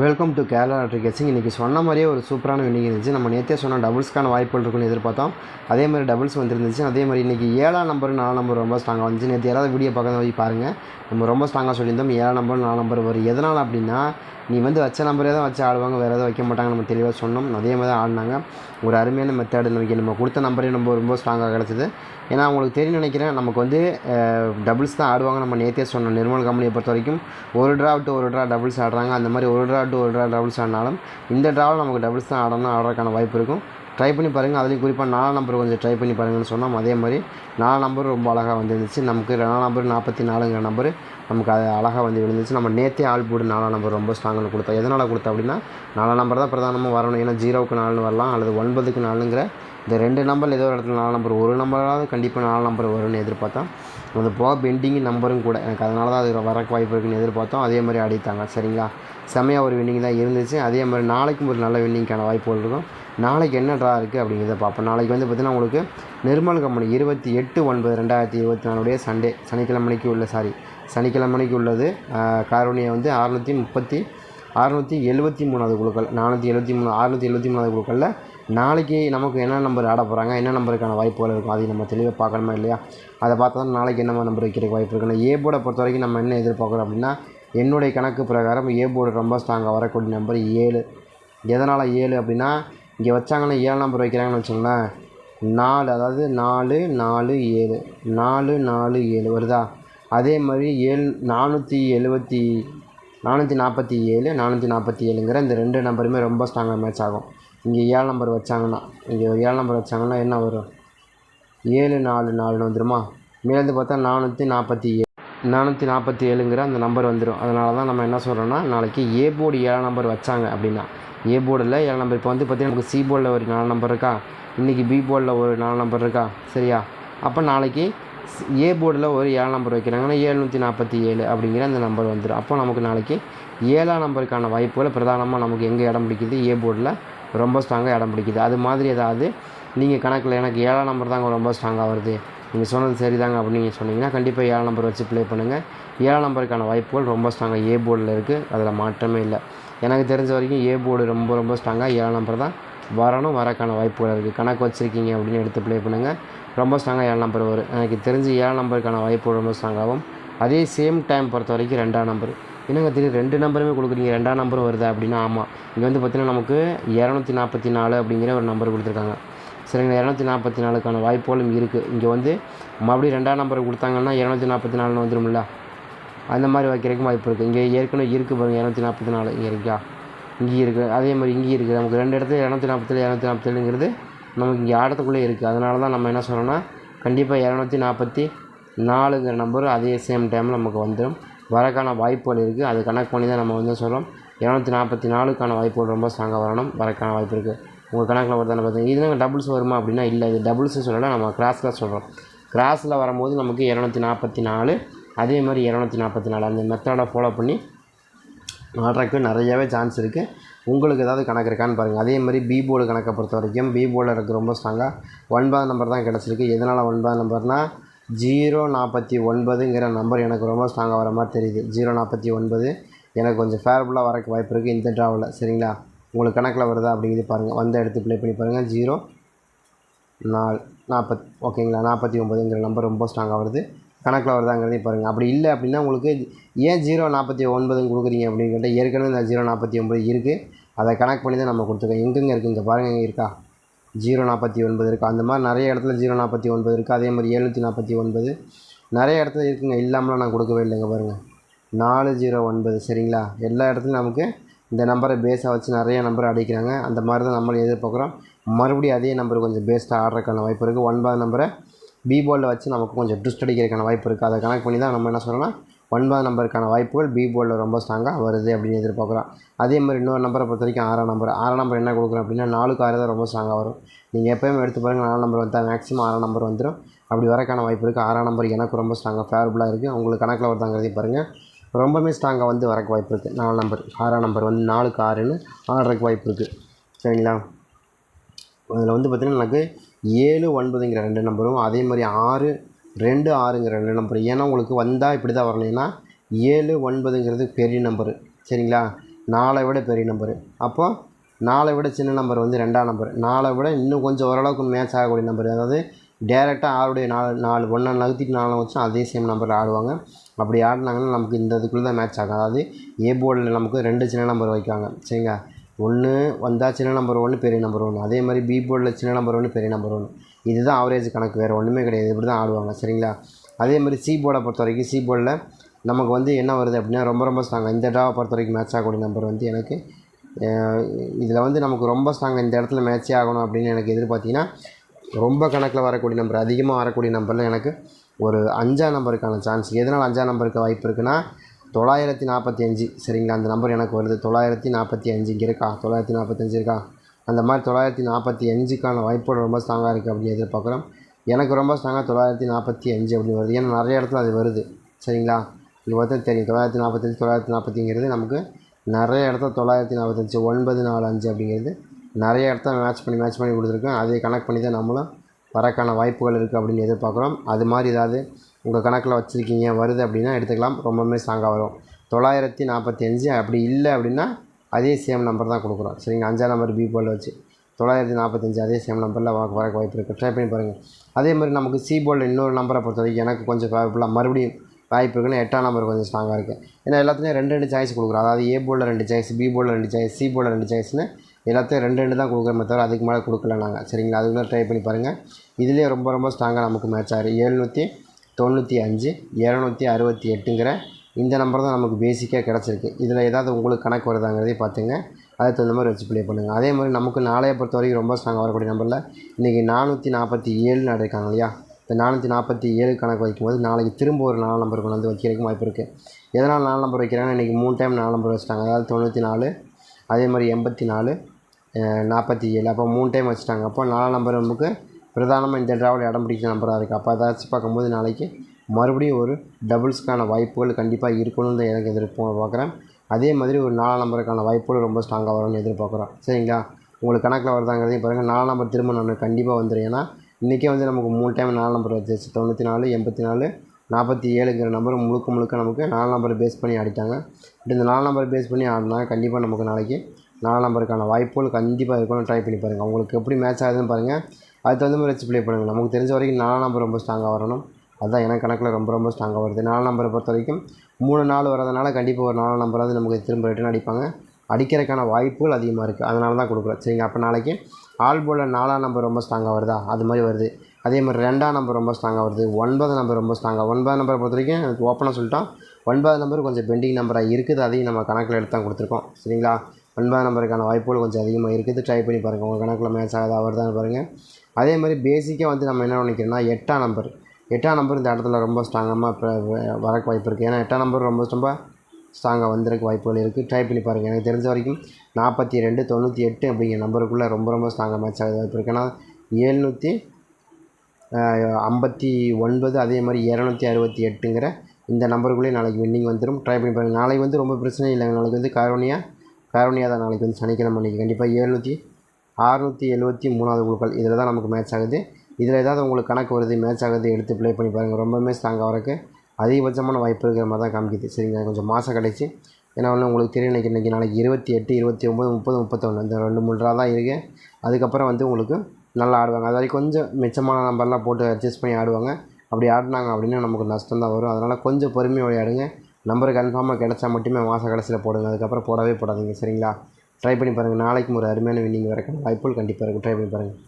Welcome to Kerala lottery guessing இன்றைக்கி சொன்ன மாதிரியே ஒரு சூப்பரான வின்னிங் இருந்துச்சு. நம்ம நேற்றே சொன்ன டபுள்ஸ்க்கான வாய்ப்புகள் இருக்குன்னு எதிர்பார்த்தோம். அதே மாதிரி டபுள்ஸ் வந்துருந்துச்சு. அதே மாதிரி இன்றைக்கி ஏழாம் நம்பர் நாலு நம்பர் ரொம்ப ஸ்ட்ராங்காக வந்துச்சு. நேற்று யாராவது வீடியோ பார்க்க போய் பாருங்கள் நம்ம ரொம்ப ஸ்ட்ராங்காக சொல்லியிருந்தோம். ஏழாம் நம்பர் நாலு நம்பர் வரும். எதனால் அப்படின்னா நீ வந்து வச்ச நம்பரே தான் வச்சு ஆடுவாங்க வேறு எதுவும் வைக்க மாட்டாங்க நம்ம தெளிவாக சொன்னோம். அதே மாதிரி தான் ஆடினாங்க. ஒரு அருமையான மெத்தேடு நமக்கு நம்ம கொடுத்த நம்பரே ரொம்ப ரொம்ப ஸ்ட்ராங்காக கிடச்சிது. ஏன்னா அவங்களுக்கு தெரியும் நினைக்கிறேன் நமக்கு வந்து டபுள்ஸ் தான் ஆடுவாங்க. நம்ம நேற்றே சொன்னோம் நிர்மல் கம்பெனியை பொறுத்த வரைக்கும் ஒரு ட்ரா விட்டு ஒரு ட்ரா டபுள்ஸ் ஆடுறாங்க. அந்த மாதிரி ஒரு ட்ரா டு ஒரு ட்ரா டபுள்ஸ் ஆடினாலும் இந்த ட்ராவில் நமக்கு டபுள்ஸ் தான் ஆடணும் ஆடுறதுக்கான வாய்ப்பு இருக்கும். ட்ரை பண்ணி பாருங்கள் அதுலேயும் குறிப்பாக நாலாம் நம்பர் கொஞ்சம் ட்ரை பண்ணி பாருங்கன்னு சொன்னோம். அதே மாதிரி நாலாம் நம்பர் ரொம்ப அழகாக வந்துருந்துச்சு. நமக்கு நாலாம் நம்பர் நாற்பத்தி நாலுங்கிற நம்பர் நமக்கு அது அழகாக வந்து விழுந்துச்சு. நம்ம நேற்றே ஆள் போடு நாலாம் நம்பர் ரொம்ப ஸ்ட்ராங்கில் கொடுத்தோம். எதனால் கொடுத்தோம் அப்படின்னா நாலாம் நம்பர் தான் பிரதானமாக வரணும். ஏன்னா ஜீரோவுக்கு நாலுன்னு வரலாம். அல்லது ஒன்பதுக்கு நாலுங்கிற இந்த ரெண்டு நம்பர் ஏதோ ஒரு இடத்துல நாலு நம்பர் ஒரு நம்பராவது கண்டிப்பாக நாலு நம்பர் வரும்னு எதிர்பார்த்தோம் அது போக பெண்டிங் நம்பரும் கூட எனக்கு அதனால தான் அது வரக்கு வாய்ப்பு இருக்குன்னு எதிர்பார்த்தோம். அதே மாதிரி அடித்தாங்க சரிங்களா? செம்மையாக ஒரு வின்னிங் தான் இருந்துச்சு. அதே மாதிரி நாளைக்கும் ஒரு நல்ல வின்னிங்க்கான வாய்ப்புகள் இருக்கும். நாளைக்கு என்ன ட்ரா இருக்குது அப்படிங்கிறத பார்ப்போம். நாளைக்கு வந்து பார்த்திங்கன்னா உங்களுக்கு நிர்மல் கம்பெனி இருபத்தி எட்டு ஒன்பது ரெண்டாயிரத்தி இருபத்தி நாலுடைய சண்டே சனிக்கிழமைக்கு உள்ள சாரி சனிக்கிழமைக்கு உள்ளது. காரோனியா வந்து அறுநூற்றி முப்பத்தி அறுநூற்றி எழுபத்தி மூணாவது குழுக்கள் நானூற்றி எழுபத்தி மூணு அறுநூற்றி எழுபத்தி மூணாவது குழுக்களில் நாளைக்கு நமக்கு என்ன நம்பர் ஆட போகிறாங்க என்ன நம்பருக்கான வாய்ப்புகள் இருக்கும் அதை நம்ம தெளிவாக பார்க்கணுமா இல்லையா? அதை பார்த்தா தான் நாளைக்கு என்ன நம்பர் வைக்கிறதுக்கு வாய்ப்பு இருக்கணும் ஏ போர்டை பொறுத்த வரைக்கும் நம்ம என்ன எதிர்பார்க்குறோம் அப்படின்னா என்னுடைய கணக்கு பிரகாரம் ஏ போர்டு ரொம்ப ஸ்ட்ராங்காக வரக்கூடிய நம்பர் ஏழு. எதனால் ஏழு அப்படின்னா இங்கே வச்சாங்கன்னா ஏழு நம்பர் வைக்கிறாங்கன்னு வச்சுங்களேன் நாலு அதாவது நாலு நாலு ஏழு. நாலு நாலு ஏழு. வருதா? அதே மாதிரி ஏழு நானூற்றி எழுபத்தி நானூற்றி நாற்பத்தி ஏழு நானூற்றி நாற்பத்தி ஏழுங்கிற இந்த ரெண்டு நம்பருமே ரொம்ப ஸ்ட்ராங்காக மேட்ச் ஆகும். இங்கே ஏழு நம்பர் வச்சாங்கன்னா இங்கே ஒரு ஏழு நம்பர் வச்சாங்கன்னா என்ன வரும்? ஏழு நாலு நாலுன்னு வந்துடுமா மேலேருந்து பார்த்தா நானூற்றி நாற்பத்தி ஏழு. நானூற்றி நாற்பத்தி ஏழுங்கிற அந்த நம்பர் வந்துடும் அதனால தான் நம்ம என்ன சொல்கிறோன்னா நாளைக்கு ஏ போர்டு ஏழு நம்பர் வச்சாங்க அப்படின்னா ஏ போர்டில் ஏழு நம்பர். இப்போ வந்து பார்த்திங்கன்னா நமக்கு சி போர்டில் ஒரு நாலு நம்பர் இருக்கா? இன்றைக்கி பி போர்டில் ஒரு நாலு நம்பர் இருக்கா? சரியா? அப்போ நாளைக்கு ஏ போர்டில் ஒரு ஏழு நம்பர் வைக்கிறாங்கன்னா ஏழ்நூற்றி நாற்பத்தி ஏழு அப்படிங்கிற அந்த நம்பர் வந்துடும் அப்போ நமக்கு நாளைக்கு ஏழாம் நம்பருக்கான வாய்ப்புகள் பிரதானமாக நமக்கு எங்கே இடம் பிடிக்குது? ஏ போர்டில் ரொம்ப ஸ்ட்ராங்காக இடம் பிடிக்குது. அது மாதிரி ஏதாவது நீங்கள் கணக்கில் எனக்கு ஏழாம் நம்பர் தாங்க ரொம்ப ஸ்ட்ராங்காக வருது. நீங்கள் சொன்னது சரிதாங்க அப்படின்னு நீங்கள் சொன்னீங்கன்னா கண்டிப்பாக ஏழாம் நம்பர் வச்சு ப்ளே பண்ணுங்கள் ஏழாம் நம்பருக்கான வாய்ப்புகள் ரொம்ப ஸ்ட்ராங்காக ஏ போர்டில் இருக்குது அதில் மாற்றமே இல்லை. எனக்கு தெரிஞ்ச வரைக்கும் ஏ போர்டு ரொம்ப ரொம்ப ஸ்ட்ராங்காக ஏழாம் நம்பர் தான் வரணும் வரக்கான வாய்ப்புகள் இருக்குது கணக்கு வச்சுருக்கீங்க அப்படின்னு எடுத்து ப்ளே பண்ணுங்கள் ரொம்ப ஸ்ட்ராங்காக ஏழு நம்பர் வரும். எனக்கு தெரிஞ்சு ஏழாம் நம்பருக்கான வாய்ப்பு ரொம்ப ஸ்ட்ராங்காகவும் அதே சேம் டைம் பொறுத்த வரைக்கும் ரெண்டாம் நம்பர் என்னங்க திடீர் ரெண்டு நம்பருமே கொடுக்குறீங்க ரெண்டாம் நம்பரும் வருதா அப்படின்னா ஆமாம் இங்கே வந்து பார்த்திங்கன்னா நமக்கு இரநூத்தி நாற்பத்தி நாலு அப்படிங்கிற ஒரு நம்பர் கொடுத்துருக்காங்க. சரிங்க இரநூத்தி நாற்பத்தி நாலுக்கான வாய்ப்புகளும் இருக்குது இங்கே வந்து மறுபடியும் ரெண்டாம் நம்பர் கொடுத்தாங்கன்னா இரநூத்தி நாற்பத்தி நாலுன்னு வந்துடும்ல அந்த மாதிரி வைக்கிறதுக்கும் வாய்ப்பு இருக்குது இங்கே ஏற்கனவே இருக்குது பாருங்கள் இரநூத்தி நாற்பத்தி நாலு இங்கே இருக்கா? இங்கேயும் இருக்குது அதே மாதிரி இங்கேயும் இருக்குது நமக்கு ரெண்டு இடத்துல இரநூத்தி நாற்பத்தேழு இரநூத்தி நாற்பத்தேழுங்கிறது நமக்கு இங்கே ஆடத்துக்குள்ளே இருக்குது அதனால தான் நம்ம என்ன சொல்கிறோன்னா கண்டிப்பாக இரநூத்தி நாற்பத்தி நாலுங்கிற நம்பர் அதே சேம் டைமில் நமக்கு வந்துடும் வரக்கான வாய்ப்புகள் இருக்குது அது கணக்கு பண்ணி தான் நம்ம வந்து சொல்கிறோம் இரநூத்தி நாற்பத்தி நாலுக்கான வாய்ப்புகள் ரொம்ப ஸ்ட்ராங்காக வரணும். வரக்கான வாய்ப்பு இருக்குது உங்கள் கணக்கில் வருதானே பார்த்தீங்க இது டபுள்ஸ் வருமா அப்படின்னா இல்லை. இது டபுள்ஸ் சொல்லலை நம்ம கிராஸில் சொல்கிறோம் கிராஸில் வரும்போது நமக்கு இரநூத்தி நாற்பத்தி நாலு அதே மாதிரி இரநூத்தி நாற்பத்தி நாலு. அந்த மெத்தடை ஃபாலோ பண்ணி ஆடுறதுக்கு நிறையவே சான்ஸ் இருக்குது உங்களுக்கு ஏதாவது கணக்கு இருக்கான்னு பாருங்கள் அதே மாதிரி பி போர்டு கணக்கை பொறுத்த வரைக்கும் பி போர்டில் இருக்குது ரொம்ப ஸ்ட்ராங்காக ஒன்பது நம்பர் தான் கிடச்சிருக்கு. எதனால் ஒன்பது நம்பர்னால் ஜீரோ நாற்பத்தி ஒன்பதுங்கிற நம்பர் எனக்கு ரொம்ப ஸ்ட்ராங்காக வர மாதிரி தெரியுது. ஜீரோ நாற்பத்தி ஒன்பது. எனக்கு கொஞ்சம் ஃபேவரபுளாக வரக்கு வாய்ப்பு இருக்குது இந்த ட்ராவில் சரிங்களா? உங்களுக்கு கணக்கில் வருதா அப்படிங்கிறது பாருங்கள் வந்த எடுத்து ப்ளே பண்ணி பாருங்கள் ஜீரோ நாலு நாற்பத் ஓகேங்களா? நாற்பத்தி ஒம்பதுங்கிற நம்பர் ரொம்ப ஸ்ட்ராங்காக வருது. கணக்கில் வருதாங்கிறதையும் பாருங்கள் அப்படி இல்லை அப்படின்னா உங்களுக்கு ஏன் ஜீரோ நாற்பத்தி ஒன்பதுன்னு கொடுக்குறீங்க அப்படின்னு கேட்டால் ஏற்கனவே இந்த ஜீரோ நாற்பத்தி ஒம்பது இருக்குது அதை கணக்கு பண்ணி தான் நம்ம கொடுத்துருக்கோம். எங்கெங்கே இருக்குது இங்கே பாருங்கள் இங்கே இருக்கா? ஜீரோ நாற்பத்தி ஒன்பது இருக்குது அந்த மாதிரி நிறைய இடத்துல ஜீரோ நாற்பத்தி ஒன்பது இருக்குது அதே மாதிரி எழுநூற்றி நாற்பத்தி ஒன்பது. நிறைய இடத்துல இருக்குங்க. இல்லாமலாம் நான் கொடுக்கவே இல்லைங்க. பாருங்கள் நாலு ஜீரோ ஒன்பது. சரிங்களா? எல்லா இடத்துலையும் நமக்கு இந்த நம்பரை பேஸாக வச்சு நிறைய நம்பர் அடிக்கிறாங்க. அந்த மாதிரி தான் நம்மளும் எதிர்பார்க்குறோம். மறுபடியும் அதே நம்பர் கொஞ்சம் பேஸ்டாக ஆடுறதுக்கான வாய்ப்பு இருக்குது ஒன்பது நம்பரை பி வச்சு நமக்கு கொஞ்சம் ட்விஸ்ட் அடிக்கிறதுக்கான வாய்ப்பு இருக்குது அதை கணக்கு பண்ணி தான் நம்ம என்ன சொல்கிறோம்னா ஒன்பது நம்பருக்கான வாய்ப்புகள் பி போர்டில் ரொம்ப ஸ்ட்ராங்காக வருது அப்படின்னு எதிர்பார்க்குறோம். அதே மாதிரி இன்னொரு நம்பரை பொறுத்த வரைக்கும் ஆறாம் நம்பர். ஆறாம் நம்பர் என்ன கொடுக்குறோம் அப்படின்னா நாலுக்கு ஆறு தான் ரொம்ப ஸ்ட்ராங்காக வரும். நீங்கள் எப்போயுமே எடுத்து பாருங்கள் நாலு நம்பர் வந்தால் மேக்ஸிமம் ஆறாம் நம்பர் வந்துடும் அப்படி வரக்கான வாய்ப்பு இருக்குது ஆறாம் நம்பர் எனக்கு ரொம்ப ஸ்ட்ராங்காக ஃபேவரபுளாக இருக்குது உங்களுக்கு கணக்கில் வருதாங்கிறதையும் பாருங்கள் ரொம்பவே ஸ்ட்ராங்காக வந்து வரக்கு வாய்ப்பு இருக்குது நாலு நம்பர். ஆறாம் நம்பர் வந்து நாலுக்கு ஆறுன்னு ஆடுறதுக்கு வாய்ப்பு இருக்குது சரிங்களா? அதில் வந்து பார்த்திங்கன்னா எனக்கு ஏழு ஒன்பதுங்கிற ரெண்டு நம்பரும் அதே மாதிரி ஆறு ரெண்டு ஆறுங்கிற ரெண்டு நம்பர் ஏன்னா உங்களுக்கு வந்தால் இப்படி தான் வரணும் ஏன்னா ஏழு ஒன்பதுங்கிறது பெரிய நம்பரு சரிங்களா? நாலை விட பெரிய நம்பரு அப்போது நாலை விட சின்ன நம்பர் வந்து ரெண்டாம் நம்பர் நாலை விட இன்னும் கொஞ்சம் ஓரளவுக்கு மேட்ச் ஆகக்கூடிய நம்பர் அதாவது டேரெக்டாக ஆளுடைய நாலு நாலு ஒன்றை நகர்த்திட்டு நாலு வச்சு அதே சேம் நம்பரில் ஆடுவாங்க. அப்படி ஆடினாங்கன்னா நமக்கு இந்த இதுக்குள்ளே தான் மேட்ச் ஆகும். அதாவது ஏ போர்டில் நமக்கு ரெண்டு சின்ன நம்பர் வைக்காங்க சரிங்களா? ஒன்று வந்தால் சின்ன நம்பர் ஒன்று பெரிய நம்பர் ஒன்று அதே மாதிரி பி போர்டில் சின்ன நம்பர் ஒன்று பெரிய நம்பர் ஒன்று இதுதான் ஆவரேஜ் கணக்கு வேறு ஒன்றுமே கிடையாது. இப்படி தான் ஆடுவாங்க சரிங்களா? அதே மாதிரி சி போர்டை பொறுத்த வரைக்கும் சி போர்டில் நமக்கு வந்து என்ன வருது அப்படின்னா ரொம்ப ரொம்ப ஸ்ட்ராங் இந்த ட்ராவை பொறுத்த வரைக்கும் மேட்ச் ஆகக்கூடிய நம்பர் வந்து எனக்கு இதில் வந்து நமக்கு ரொம்ப ஸ்ட்ராங் இந்த இடத்துல மேட்ச்சே ஆகணும் அப்படின்னு எனக்கு எதிர்பார்த்தீங்கன்னா ரொம்ப கணக்கில் வரக்கூடிய நம்பர் அதிகமாக வரக்கூடிய நம்பரில் எனக்கு ஒரு அஞ்சாம் நம்பருக்கான சான்ஸ் எதனால் அஞ்சாம் நம்பருக்கு வாய்ப்பு இருக்குன்னா தொள்ளாயிரத்தி நாற்பத்தி அஞ்சு சரிங்களா? அந்த நம்பர் எனக்கு வருது. தொள்ளாயிரத்தி நாற்பத்தி அஞ்சு இங்கே இருக்கா? தொள்ளாயிரத்தி நாற்பத்தஞ்சு இருக்கா? அந்த மாதிரி தொள்ளாயிரத்தி நாற்பத்தி அஞ்சுக்கான வாய்ப்புகள் ரொம்ப ஸ்ட்ராங்காக இருக்குது அப்படின்னு எதிர்பார்க்குறோம். எனக்கு ரொம்ப ஸ்ட்ராங்காக தொள்ளாயிரத்தி நாற்பத்தி அஞ்சு அப்படின்னு வருது. ஏன்னா நிறைய இடத்துல அது வருது. சரிங்களா? இது பார்த்தா தெரியும். தொள்ளாயிரத்தி நாற்பத்தஞ்சு தொள்ளாயிரத்தி நாற்பத்திங்கிறது நமக்கு நிறைய இடத்துல தொள்ளாயிரத்தி நாற்பத்தஞ்சு ஒன்பது நாலு அஞ்சு அப்படிங்கிறது நிறைய இடத்த மேட்ச் பண்ணி மேட்ச் பண்ணி கொடுத்துருக்கோம். அதை கனெக்ட் பண்ணி தான் நம்மளும் வரக்கான வாய்ப்புகள் இருக்குது அப்படின்னு எதிர்பார்க்குறோம். அது மாதிரி ஏதாவது உங்கள் கணக்கில் வச்சுருக்கீங்க வருது அப்படின்னா எடுத்துக்கலாம். ரொம்பவுமே ஸ்ட்ராங்காக வரும். தொள்ளாயிரத்தி நாற்பத்தி அஞ்சு அப்படி இல்லை அப்படின்னா அதே சேம் நம்பர் தான் கொடுக்குறோம். சரிங்க அஞ்சாம் நம்பர் பி வச்சு தொள்ளாயிரத்தி நாற்பத்தஞ்சு அதே சேம் நம்பரில் வர வர வாய்ப்பு இருக்குது ட்ரை பண்ணி பாருங்கள் அதே மாதிரி நமக்கு சி இன்னொரு நம்பரை பொறுத்த வரைக்கும் எனக்கு கொஞ்சம் ஃபேவரபுளாக மறுபடியும் வாய்ப்பு இருக்குன்னு எட்டாம் நம்பர் கொஞ்சம் ஸ்ட்ராங்காக இருக்குது ஏன்னா எல்லாத்துலேயும் ரெண்டு ரெண்டு சாய்ஸ் கொடுக்குறோம். அதாவது ஏ போர்டில் ரெண்டு சாய்ஸ் பி போர்டில் ரெண்டு சாய்ஸ் சி போர்டில் ரெண்டு சாய்ஸ்னு எல்லாத்தையும் ரெண்டு ரெண்டு தான் கொடுக்குறோமே தவிர அதுக்கு மேலே கொடுக்கல நாங்கள் சரிங்களா? மேலே ட்ரை பண்ணி பாருங்கள் இதுலேயே ரொம்ப ரொம்ப ஸ்ட்ராங்காக நமக்கு மேட்ச் ஆகுது. ஏழ்நூற்றி தொண்ணூற்றி அஞ்சு இரநூத்தி அறுபத்தி எட்டுங்கிற இந்த நம்பர் தான் நமக்கு பேசிக்காக கிடச்சிருக்கு. இதில் ஏதாவது உங்களுக்கு கணக்கு வருதாங்கிறதையும் பார்த்துங்க. அதுக்கு தகுந்த மாதிரி வச்சு ப்ளே பண்ணுங்கள் அதே மாதிரி நமக்கு நாளைய பொறுத்த வரைக்கும் ரொம்ப ஸ்ட்ராங்காக வரக்கூடிய நம்பரில் இன்றைக்கி நானூற்றி நாற்பத்தி ஏழுன்னு இருக்காங்க இல்லையா? இந்த நானூற்றி நாற்பத்தி ஏழு கணக்கு வைக்கும்போது நாளைக்கு திரும்ப ஒரு நாலு நம்பர் கொண்டு வந்து வைக்கிறதுக்கு வாய்ப்பு இருக்குது எதனால் நாலு நம்பர் வைக்கிறாங்கன்னா இன்றைக்கி மூணு டைம் நாலு நம்பர் வச்சுட்டாங்க. அதாவது தொண்ணூற்றி நாலு அதே மாதிரி எண்பத்தி நாலு நாற்பத்தி ஏழு. அப்போ மூணு டைம் வச்சுட்டாங்க. அப்போ நாலு நம்பர் நமக்கு பிரதானமாக இந்த ட்ராவல் இடம் பிடிக்கிற நம்பராக இருக்குது அப்போ அதாச்சும் பார்க்கும்போது நாளைக்கு மறுபடியும் ஒரு டபுள்ஸ்க்கான வாய்ப்புகள் கண்டிப்பாக இருக்கணும்னு தான் எனக்கு எதிர்ப்பு பார்க்குறேன் அதே மாதிரி ஒரு நாலு நம்பருக்கான வாய்ப்புகள் ரொம்ப ஸ்ட்ராங்காக வரும்னு எதிர்பார்க்குறோம். சரிங்களா? உங்களுக்கு கணக்கில் வருதாங்கிறதையும் பாருங்கள் நாலாம் நம்பர் திரும்ப நான் கண்டிப்பாக வந்துடும் ஏன்னா இன்றைக்கே வந்து நமக்கு மூணு டைம் நாலு நம்பர் வச்சிருச்சு தொண்ணூற்றி நாலு எண்பத்தி நாலு நாற்பத்தி ஏழுங்கிற நம்பர் முழுக்க முழுக்க நமக்கு நாலு நம்பர் பேஸ் பண்ணி ஆடிட்டாங்க. பட் இந்த நாலு நம்பர் பேஸ் பண்ணி ஆடினா கண்டிப்பாக நமக்கு நாளைக்கு நாலு நம்பருக்கான வாய்ப்புகள் கண்டிப்பாக இருக்கணும் ட்ரை பண்ணி பாருங்கள் உங்களுக்கு எப்படி மேட்ச் ஆகுதுன்னு பாருங்கள் அதுக்கு தகுந்த மாதிரி வச்சு ப்ளே பண்ணுங்கள் நமக்கு தெரிஞ்ச வரைக்கும் நாலு நம்பர் ரொம்ப ஸ்ட்ராங்காக வரணும். அதுதான் எனக்கு கணக்கில் ரொம்ப ரொம்ப ஸ்ட்ராங்காக வருது. நாலு நம்பரை பொறுத்த வரைக்கும் மூணு நாள் வரதுனால கண்டிப்பாக ஒரு நாலு நம்பராவது நமக்கு திரும்ப ரிட்டன் அடிப்பாங்க. அடிக்கிறதுக்கான வாய்ப்புகள் அதிகமாக இருக்குது அதனால தான் கொடுக்குறோம். சரிங்க அப்போ நாளைக்கு ஆல் போலில் நாலாம் நம்பர் ரொம்ப ஸ்ட்ராங்காக வருதா? அது மாதிரி வருது. அதே மாதிரி ரெண்டாம் நம்பர் ரொம்ப ஸ்ட்ராங்காக வருது. ஒன்பது நம்பர் ரொம்ப ஸ்ட்ராங்காக ஒன்பது நம்பரை பொறுத்த வரைக்கும் எனக்கு ஓப்பனாக சொல்லிட்டோம். ஒன்பது நம்பர் கொஞ்சம் பெண்டிங் நம்பராக இருக்குது. அதையும் நம்ம கணக்கில் எடுத்து தான் கொடுத்துருக்கோம். சரிங்களா? ஒன்பது நம்பருக்கான வாய்ப்புகள் கொஞ்சம் அதிகமாக இருக்குது. ட்ரை பண்ணி பாருங்கள் உங்கள் கணக்கில் மேட்ச் ஆகாத வருதான்னு பாருங்கள் அதே மாதிரி பேசிக்காக வந்து நம்ம என்ன நினைக்கிறோம்னா எட்டாம் நம்பர் எட்டாம் நம்பர் இந்த இடத்துல ரொம்ப ஸ்ட்ராங்கமாக இப்போ வரக்கு வாய்ப்பு இருக்குது ஏன்னா எட்டாம் நம்பர் ரொம்ப ரொம்ப ஸ்ட்ராங்காக வந்திருக்க வாய்ப்புகள் இருக்குது ட்ரை பண்ணி பாருங்கள் எனக்கு தெரிஞ்ச வரைக்கும் நாற்பத்தி ரெண்டு தொண்ணூற்றி எட்டு அப்படிங்கிற நம்பருக்குள்ளே ரொம்ப ரொம்ப ஸ்ட்ராங்காக மேட்ச் ஆகுது. வாய்ப்பு இருக்குது ஏன்னா ஏழ்நூற்றி ஐம்பத்தி ஒன்பது அதே மாதிரி இரநூத்தி அறுபத்தி எட்டுங்கிற இந்த நம்பருக்குள்ளேயே நாளைக்கு வின்னிங் வந்துடும் ட்ரை பண்ணி பாருங்கள் நாளைக்கு வந்து ரொம்ப பிரச்சனை இல்லை. நாளைக்கு வந்து காரோனியா காரோனியா தான் நாளைக்கு வந்து சனிக்கிழமை அன்றைக்கி கண்டிப்பாக ஏழ்நூற்றி அறுநூற்றி எழுபத்தி மூணாவது குழுக்கள் இதில் தான் நமக்கு மேட்ச் ஆகுது. இதில் ஏதாவது உங்களுக்கு கணக்கு வருது மேட்ச் ஆகுது எடுத்து ப்ளே பண்ணி பாருங்கள் ரொம்பவுமே ஸ்ட்ராங் ஆகிறக்கு அதிகபட்சமான வாய்ப்பு இருக்கிற மாதிரி தான் காமிக்குது. சரிங்க கொஞ்சம் மாதம் கிடச்சி ஏன்னா ஒன்று உங்களுக்கு தெரியும் இன்றைக்கி இன்றைக்கி நாளைக்கு இருபத்தி எட்டு இருபத்தி ஒம்பது முப்பது முப்பத்தொன்று இந்த ரெண்டு மூணு தான் இருக்குது அதுக்கப்புறம் வந்து உங்களுக்கு நல்லா ஆடுவாங்க. அது வரைக்கும் கொஞ்சம் மிச்சமான நம்பர்லாம் போட்டு அட்ஜஸ்ட் பண்ணி ஆடுவாங்க. அப்படி ஆடினாங்க அப்படின்னா நமக்கு நஷ்டம் தான் வரும். அதனால் கொஞ்சம் பொறுமையாக விளையாடுங்க. நம்பர் கன்ஃபார்மாக கிடச்சா மட்டுமே மாத கடைசியில் போடுங்க. அதுக்கப்புறம் போடவே போடாதீங்க. சரிங்களா? ட்ரை பண்ணி பாருங்கள் நாளைக்கு ஒரு அருமையான வின்னிங் வரக்கான வாய்ப்புகள் கண்டிப்பாக இருக்கும் ட்ரை பண்ணி பாருங்கள்